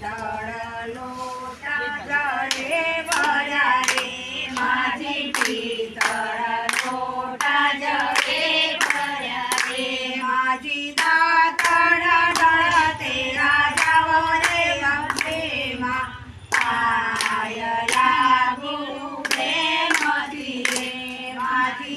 તળલો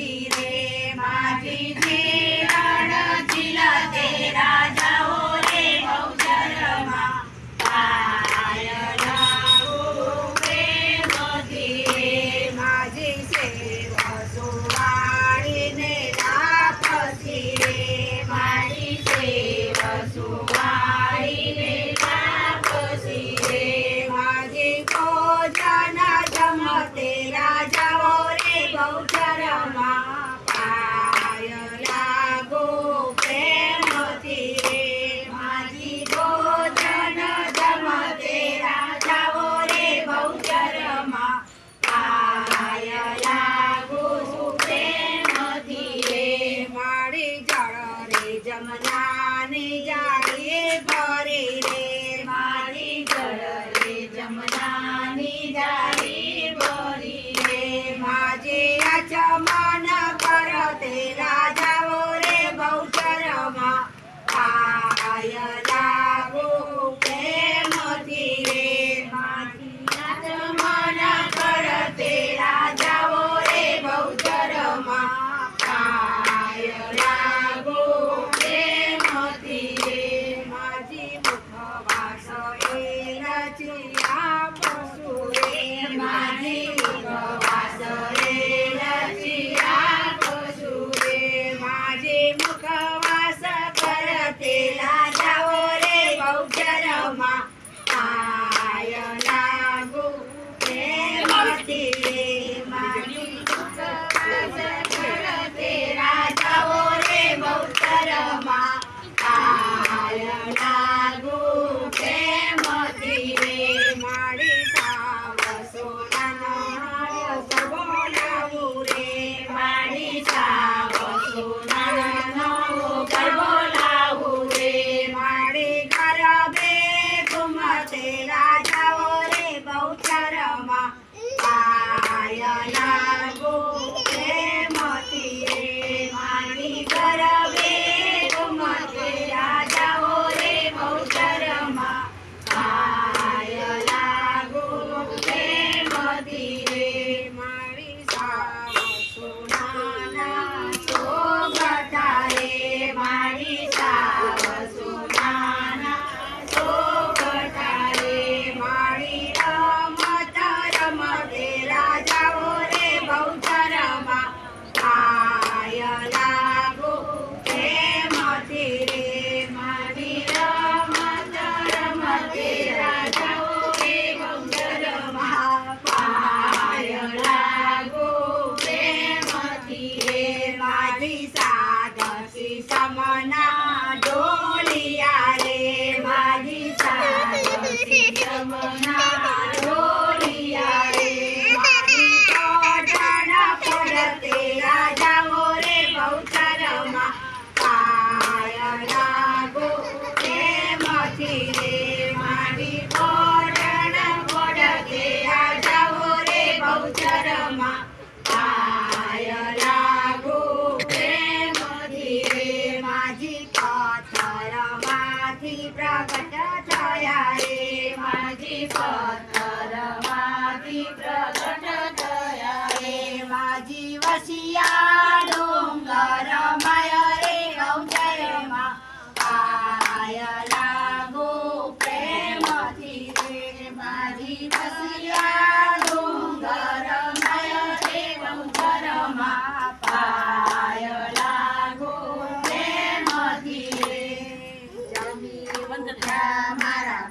feeling. my ના ડો माझी पत्तर माझी प्रकट छाया माझी वसिया डोंगर